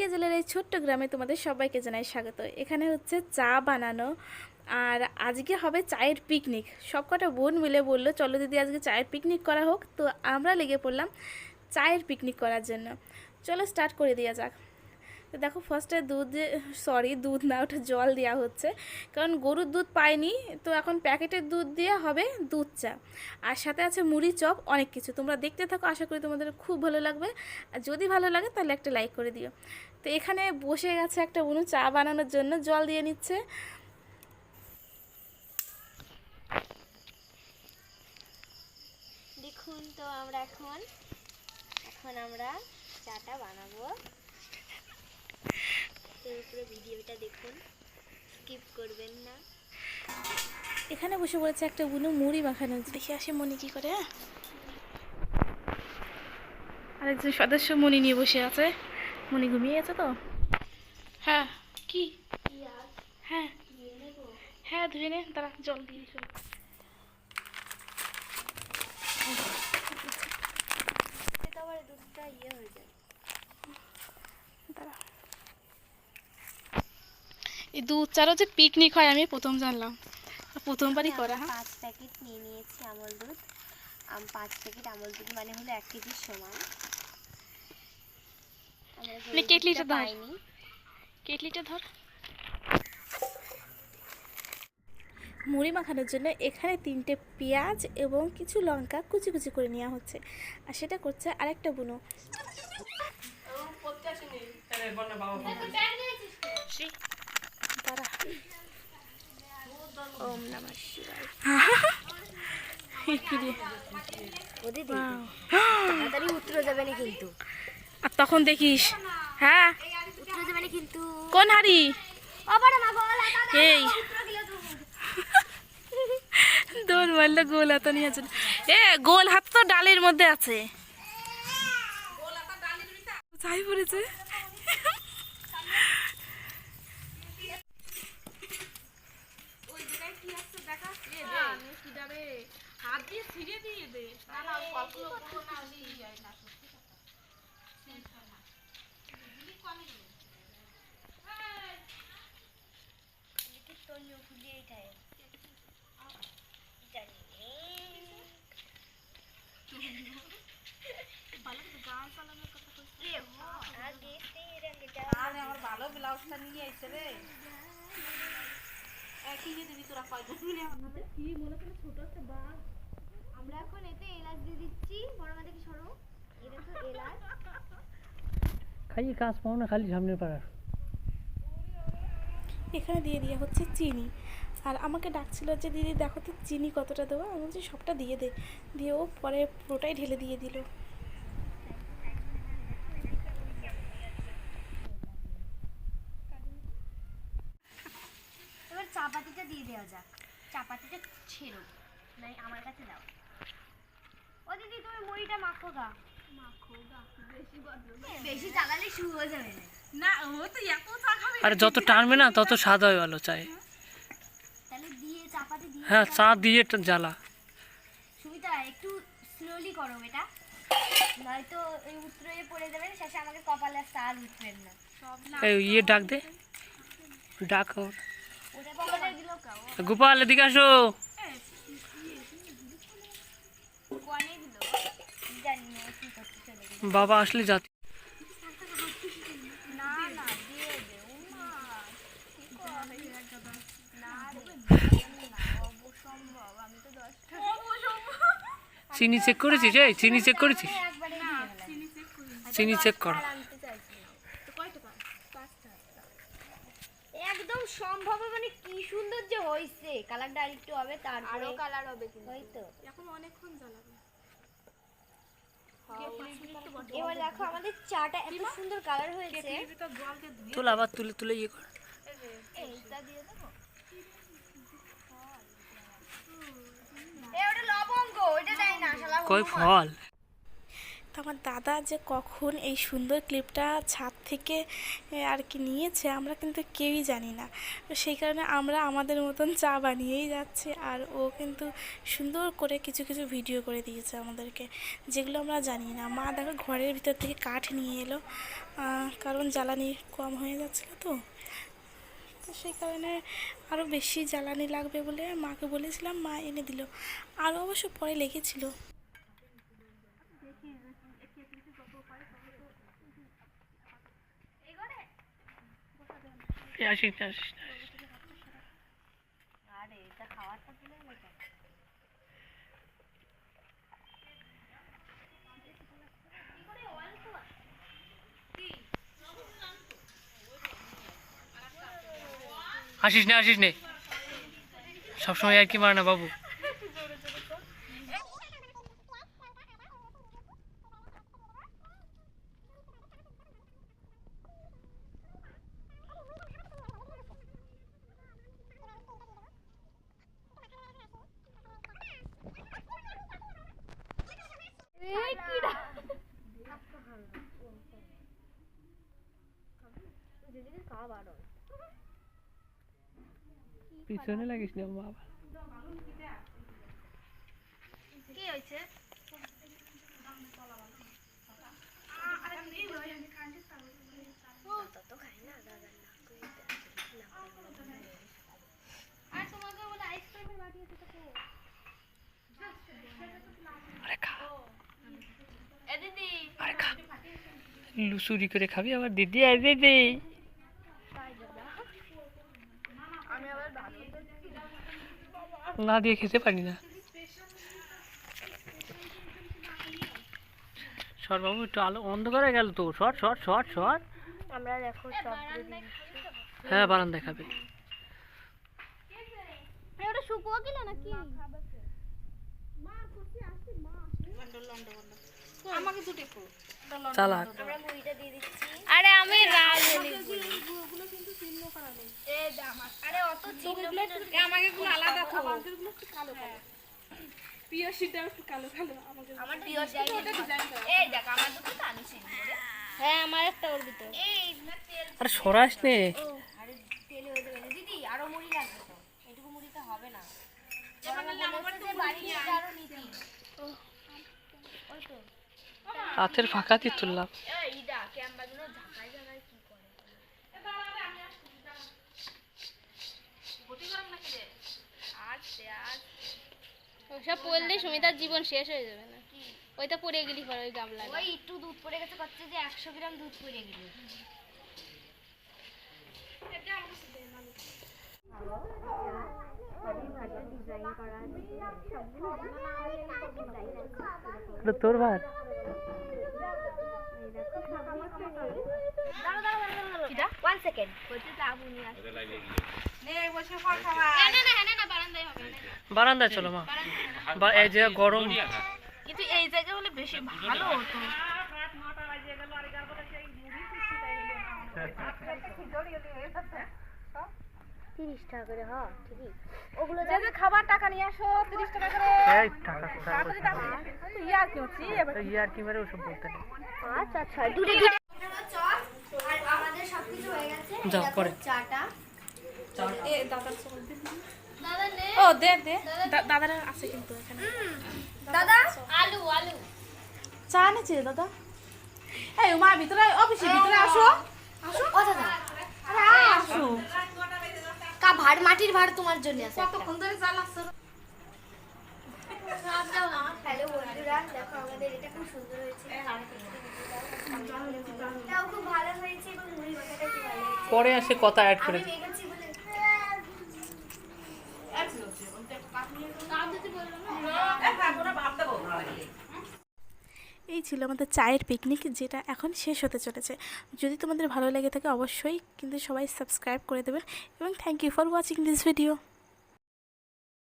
নদিয়া জেলার এই ছোট্ট গ্রামে তোমাদের সবাইকে জানাই স্বাগত। এখানে হচ্ছে চা বানানো, আর আজকে হবে চায়ের পিকনিক সব কটা বোন মিলে বলল, চলো দিদি, আজকে চায়ের পিকনিক করা হোক। তো আমরা লেগে পড়লাম চায়ের পিকনিক করার জন্য। চলো স্টার্ট করে দেওয়া যাক। তো দেখো ফার্স্টে দুধ সরি দুধ না, ওটা জল দেওয়া হচ্ছে। কারণ গরুর দুধ পাইনি, তো এখন প্যাকেটের দুধ দিয়ে হবে দুধ চা। আর সাথে আছে মুড়ি চপ, অনেক কিছু। তোমরা দেখতে থাকো, আশা করি তোমাদের খুব ভালো লাগবে। আর যদি ভালো লাগে, তাহলে একটা লাইক করে দিও। তো এখানে বসে গেছে একটা বুনু, চা বানানোর জন্য জল দিয়ে নিচ্ছে। দেখুন তো আমরা এখন এখন আমরা চাটা বানাবো। ভিডিওটা দেখুন। স্কিপ করবেন না। এখানে বসে পড়েছে একটা বুনু মুড়ি মাখানো। দেখি আসে মনি কি করে হ্যাঁ? আরেকজন সদস্য মনি নিয়ে বসে আছে। মনি ঘুমিয়ে গেছে তো? হ্যাঁ কি? হ্যাঁ। হ্যাঁ ধুয়ে নে দাঁড়া জল দিয়ে চল দুধটা ইয়ে হয়ে যায়। দাঁড়া। এই দুধ চারও যে পিকনিক হয় আমি প্রথম জানলাম। প্রথমবারই করা হ্যাঁ? পাঁচ প্যাকেট নিয়ে নিয়েছি আমল দুধ। আম পাঁচ প্যাকেট আমল দুধ মানে হলো এক কেজির সমান। মানে কেটলিটা পাইনি। কেটলিটা ধর। মুড়ি মাখানোর জন্য এখানে তিনটে পেঁয়াজ এবং কিছু লঙ্কা কুচি কুচি করে নেওয়া হচ্ছে। আর সেটা করছে আরেকটা বুনো। ওম নমঃ শিবায়। আর তখন দেখিস। হ্যাঁ? উত্তরে যাবে না কিন্তু। কোন হাড়ি? গলা এই। দৌড় মারলে গোল হাত নিয়ে আছে এ গোল হাত তো ডালের মধ্যে আছে। যাই পড়েছে? আমরা এখন এতে এলাচ দিয়ে দিচ্ছি বড় মা দেখি সরো খাইয়ে কাজ পাও না, খালি সামনে পাড়ার। এখানে দিয়ে দেওয়া হচ্ছে চিনি। আর আমাকে ডাকছিল যে দিদি দেখো তো চিনি কতটা দেবো? আমি বলছি সবটা দিয়ে দে। দিয়ে ও পরে পুরোটাই ঢেলে দিয়ে দিল। এবার চাপাতিটা দিয়ে দেওয়া যাক। চাপাতিটা ছেড়ো। নাই আমার কাছে দাও। ও দিদি তুমি মুড়িটা মাখো গা। মাখো বেশি বেশি শুরু হয়ে যাবে। না না ও তো এত আর যত টানবে না তত স্বাদ হয় ভালো চায় তাহলে দিয়ে চাপাতি দিয়ে হ্যাঁ চা দিয়ে একটা জ্বালা। সুবিধা একটু স্লোলি করো এটা। নয়তো এই উত্তরে পড়ে যাবেন শেষে আমাকে কপালে স্টার উঠবেন না। এই ইয়ে ডাক দে। ডাক ওর। গোপাল এদিকে আসো। বাবা আসলে যাতে না না দিয়ে দে উমা কি করে না রে না অবসম্ভব আমি তো দশটা চিনি চেক করেছিস? এই চিনি চেক করেছিস? দিয়ে দিলাম চিনি চেক কর। একদম সম্ভব মানে কি সুন্দর যে হইছে। কালারটা আরেকটু হবে তারপরে আরও কালার হবে কিন্তু। হয়তো। এখন অনেকক্ষণ জ্বালাবে। এবার দেখো আমাদের চাটা এত সুন্দর কালার হয়েছে। তুল আবার তুলে তুলে ইয়ে কর। এইটা দিয়ে দেবো এ ওটা লবঙ্গ ওটা দেয় না শালা কই ফল? আমার দাদা যে কখন এই সুন্দর ক্লিপটা ছাদ থেকে আর কি নিয়েছে, আমরা কিন্তু কেউই জানি না। তো সেই কারণে আমরা আমাদের মতন চা বানিয়েই যাচ্ছি, আর ও কিন্তু সুন্দর করে কিছু কিছু ভিডিও করে দিয়েছে আমাদেরকে, যেগুলো আমরা জানি না। মা দেখো ঘরের ভিতর থেকে কাঠ নিয়ে এলো কারণ জ্বালানি কম হয়ে যাচ্ছিল তো। তো সেই কারণে আরও বেশি জ্বালানি লাগবে বলে মাকে বলেছিলাম, মা এনে দিল। আরও অবশ্য পরে লেগেছিল আসিস না আসিস না আসিস না। আসিস নে। সবসময় আর কি মারে না বাবু। পিছনে লাগিস না বাবা। কি হয়েছে? আর তোমাকে বলে আইসক্রিমের বাটি আছে তো লুচুরি করে খাবি আবার দিদি আর দিদি আমি আবার ভালো না দিয়ে খেতে পারি না। সর বাবু একটু আলো অন্ধকার হয়ে গেল তো। সর সর সর সর। আমরা দেখো সব হ্যাঁ বারান্দায় খাবে। ওটা শুকুয়া গেল নাকি? চালাক। আমরা মুড়িটা দিয়ে দিচ্ছি আরে আমি রাজ আরে অত চিহ্ন আমাকে গুলো আলাদা তো পিয়াসিটা একটু কালো কালো আমাকে আমার প্রিয় এই দেখ আমার দুটো কালো হ্যাঁ আমার একটা ওর ভিতরে এই না তেল আরে সরাস নে। আরে তেল হয়ে যাবে দিদি আরও মুড়ি লাগবে তো এটুকু মুড়িতে হবে না যে বাড়ি নিয়ে আরও নিতি ওই তো হাতের ফাঁকাতে তুললাম। ওসব পড়লে সুমিতার জীবন শেষ হয়ে যাবে না। ওইটা পড়ে গেলি পর ওই গামলা ওই একটু দুধ পড়ে গেছে করছে যে একশো গ্রাম দুধ পড়ে গেলি। এটা তোর ভাত? বারান্দায় হবে না বারান্দায় চলো মা। বা- এই যে গরম। কিন্তু এই জায়গা হলে বেশি ভালো হতো। তিরিশ টাকা করে হ ঠিকই। ওগুলো যে যে খাবার টাকা নিয়ে আসো তিরিশ টাকা করে। এই টাকা তাড়াতাড়ি টাকা ইয়ার কি হচ্ছে? এবার ইয়ার কি মারে ওসব বলতে নেই। আচ্ছা আচ্ছা দূরে দূরে আর আমাদের সবকিছু হয়ে গেছে যাও, পরে। চাটা। এ দাদার সঙ্গে দাদা নে। ও দে দে। দাদারা আছে কিন্তু এখানে। দাদা? আলু আলু। চা নিচ্ছে দাদা? এই মা ভিতরে অফিসের ভিতরে আসো। ও দাদা আরে আসো ভাড় মাটির ভাড় তোমার জন্য আছে কতক্ষণ ধরে চা লাগছে হ্যালো বন্ধুরা দেখো আমাদের এটা খুব সুন্দর হয়েছে। এটাও খুব ভালো হয়েছে এবং মুড়ি ভালো হয়েছে। পরে আসে কথা অ্যাড করে আমি মেখেছি বলে এই ছিল আমাদের চায়ের পিকনিক যেটা এখন শেষ হতে চলেছে। যদি তোমাদের ভালো লেগে থাকে অবশ্যই কিন্তু সবাই সাবস্ক্রাইব করে দেবেন এবং thank you for watching this video